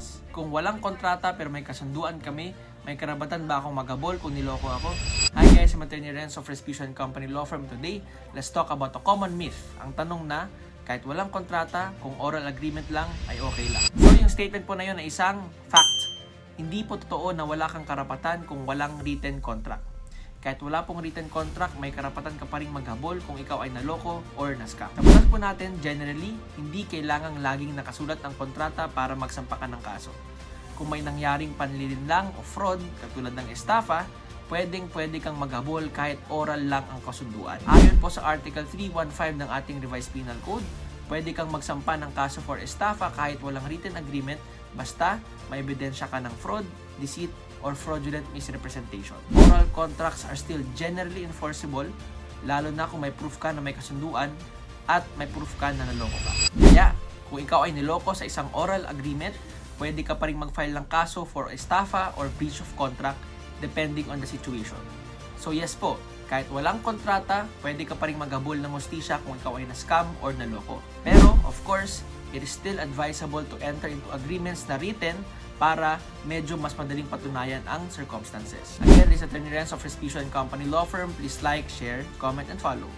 agreements. Kung walang kontrata pero may kasunduan kami, may karapatan ba akong magabol kung niloko ako? Hi guys, I'm Attorney Renz of Respicio Company Law Firm today. Let's talk about a common myth. Ang tanong na, kahit walang kontrata, kung oral agreement lang, ay okay lang. So yung statement po na yun ay isang fact. Hindi po totoo na wala kang karapatan kung walang written contract. Kahit wala pong written contract, may karapatan ka pa rin maghabol kung ikaw ay naloko or nascam. Sa batas po natin, generally, hindi kailangang laging nakasulat ang kontrata para magsampa ka ng kaso. Kung may nangyaring panlilinlang o fraud, katulad ng estafa, pwedeng pwede kang maghabol kahit oral lang ang kasunduan. Ayon po sa Article 315 ng ating Revised Penal Code, pwede kang magsampa ng kaso for estafa kahit walang written agreement basta may ebidensya ka ng fraud, deceit, or fraudulent misrepresentation. Oral contracts are still generally enforceable, lalo na kung may proof ka na may kasunduan at may proof ka na naloko ka. Kaya, kung ikaw ay niloko sa isang oral agreement, pwede ka pa rin mag-file ng kaso for estafa or breach of contract depending on the situation. So yes po, kahit walang kontrata, pwede ka pa rin maghabol ng hostisya kung ikaw ay na-scam or naloko. Pero, of course, it is still advisable to enter into agreements na written para medyo mas madaling patunayan ang circumstances. Again, this is Attorney Renz of Respicio Company Law Firm. Please like, share, comment, and follow.